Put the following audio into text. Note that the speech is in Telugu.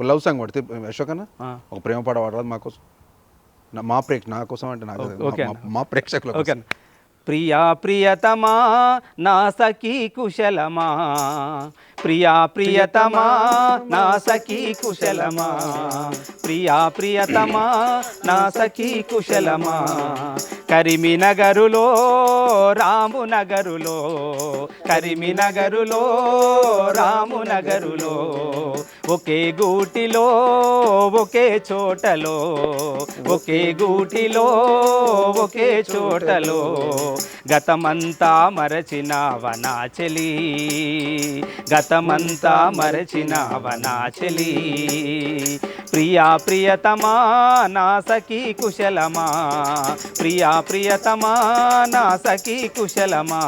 ఒక లవ్ సాంగ్ పడితే అశోక్ అన్న. ఒక ప్రేమ పాట పాడరాదు మా కోసం. నా- మా ప్రేక్ష నా కోసం అంటే నాకు మా- ప్రేక్షకుల ఓకే. ప్రియా ప్రియతమా నా సఖీ కుశలమా? ప్రియా ప్రియతమా నా సఖీ కుశలమా? ప్రియా ప్రియతమా నా సఖీ కుశలమా? కరిమినగరులో రామునగరులో కరిమినగరులో రామునగరులో ఒకే గూటిలో ఒకే చోటలో ఒకే గూటిలో ఒకే చోటలో గతమంతా మరచిన వనాచలి గతమంతా మరచిన వనాచలి ప్రియా ప్రియతమా నా సఖీ కుశలమా? ప్రియా ప్రియతమా నా సఖీ కుశలమా?